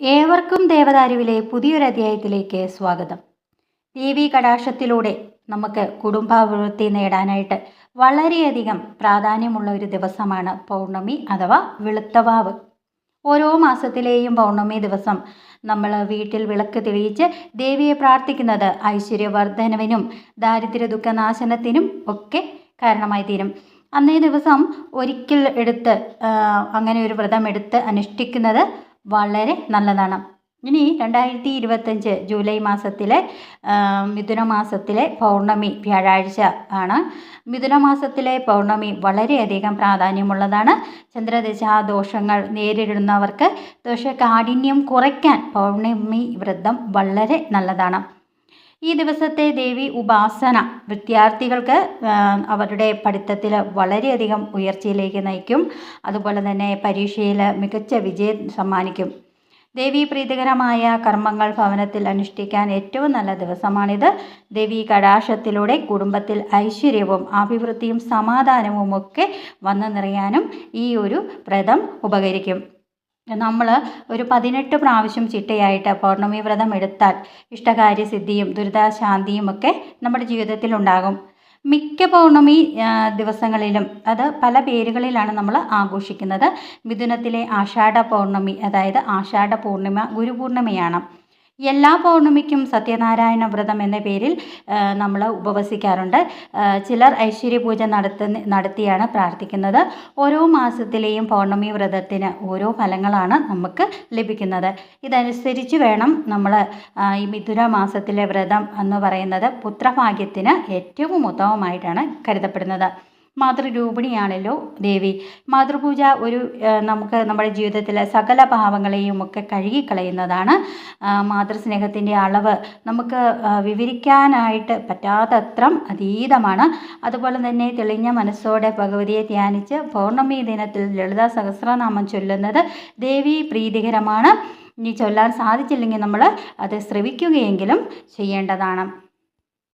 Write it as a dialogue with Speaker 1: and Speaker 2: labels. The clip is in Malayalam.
Speaker 1: ഏവർക്കും ദേവദാരുവിലെ പുതിയൊരു അധ്യായത്തിലേക്ക് സ്വാഗതം. ദേവീ കടാക്ഷത്തിലൂടെ നമുക്ക് കുടുംബാഭിവൃദ്ധി നേടാനായിട്ട് വളരെയധികം പ്രാധാന്യമുള്ള ഒരു ദിവസമാണ് പൗർണമി അഥവാ വെളുത്തവാവ്. ഓരോ മാസത്തിലെയും പൗർണമി ദിവസം നമ്മൾ വീട്ടിൽ വിളക്ക് തെളിയിച്ച് ദേവിയെ പ്രാർത്ഥിക്കുന്നത് ഐശ്വര്യവർദ്ധനവിനും ദാരിദ്ര്യ ദുഃഖനാശനത്തിനും ഒക്കെ കാരണമായി തീരും. അന്നേ ദിവസം ഒരിക്കൽ എടുത്ത് അങ്ങനെ ഒരു വ്രതം എടുത്ത് അനുഷ്ഠിക്കുന്നത് വളരെ നല്ലതാണ്. ഇനി രണ്ടായിരത്തി ഇരുപത്തഞ്ച് ജൂലൈ മാസത്തിലെ മിഥുനമാസത്തിലെ മിഥുന മാസത്തിലെ പൗർണമി വ്യാഴാഴ്ച ആണ്. മിഥുന മാസത്തിലെ പൗർണമി വളരെയധികം പ്രാധാന്യമുള്ളതാണ്. ചന്ദ്രദശാ ദോഷങ്ങൾ നേരിടുന്നവർക്ക് ദോഷകാഠിന്യം കുറയ്ക്കാൻ പൗർണമി വ്രതം വളരെ നല്ലതാണ്. ഈ ദിവസത്തെ ദേവി ഉപാസന വിദ്യാർത്ഥികൾക്ക് അവരുടെ പഠിത്തത്തിൽ വളരെയധികം ഉയർച്ചയിലേക്ക് നയിക്കും. അതുപോലെ തന്നെ പരീക്ഷയിൽ മികച്ച വിജയം സമ്മാനിക്കും. ദേവി പ്രീതികരമായ കർമ്മങ്ങൾ ഭവനത്തിൽ അനുഷ്ഠിക്കാൻ ഏറ്റവും നല്ല ദിവസമാണിത്. ദേവി കടാശത്തിലൂടെ കുടുംബത്തിൽ ഐശ്വര്യവും അഭിവൃദ്ധിയും സമാധാനവും ഒക്കെ വന്നു നിറയാനും ഈ ഒരു വ്രതം ഉപകരിക്കും. നമ്മൾ ഒരു പതിനെട്ട് പ്രാവശ്യം ചിട്ടയായിട്ട് പൗർണമി വ്രതം എടുത്താൽ ഇഷ്ടകാര്യസിദ്ധിയും ദുരിതാശാന്തിയും ഒക്കെ നമ്മുടെ ജീവിതത്തിൽ ഉണ്ടാകും. മിക്ക പൗർണമി ദിവസങ്ങളിലും അത് പല പേരുകളിലാണ് നമ്മൾ ആഘോഷിക്കുന്നത്. മിഥുനത്തിലെ ആഷാഢ പൗർണമി അതായത് ആഷാഢ പൂർണിമ ഗുരുപൂർണിമയാണ് എല്ലാ പൗർണമിക്കും സത്യനാരായണ വ്രതം എന്ന പേരിൽ നമ്മൾ ഉപവസിക്കാറുണ്ട്. ചിലർ ഐശ്വര്യപൂജ നടത്തുന്ന നടത്തിയാണ് പ്രാർത്ഥിക്കുന്നത്. ഓരോ മാസത്തിലെയും പൗർണമി വ്രതത്തിന് ഓരോ ഫലങ്ങളാണ് നമുക്ക് ലഭിക്കുന്നത്. ഇതനുസരിച്ച് വേണം നമ്മൾ ഈ മിഥുന മാസത്തിലെ വ്രതം എന്ന് പറയുന്നത് പുത്രഭാഗ്യത്തിന് ഏറ്റവും ഉത്തമമായിട്ടാണ് കരുതപ്പെടുന്നത്. മാതൃരൂപിണിയാണല്ലോ ദേവി. മാതൃപൂജ ഒരു നമുക്ക് നമ്മുടെ ജീവിതത്തിലെ സകല ഭാവങ്ങളെയും ഒക്കെ കഴുകിക്കളയുന്നതാണ്. മാതൃസ്നേഹത്തിന്റെ അളവ് നമുക്ക് വിവരിക്കാനായിട്ട് പറ്റാത്തത്രം അതീതമാണ്. അതുപോലെ തന്നെ തെളിഞ്ഞ മനസ്സോടെ ഭഗവതിയെ ധ്യാനിച്ച് പൗർണമി ദിനത്തിൽ ലളിതാ സഹസ്രനാമം ചൊല്ലുന്നത് ദേവി പ്രീതികരമാണ്. ഇനി ചൊല്ലാൻ സാധിച്ചില്ലെങ്കിൽ നമ്മൾ അത് ശ്രവിക്കുകയെങ്കിലും ചെയ്യേണ്ടതാണ്.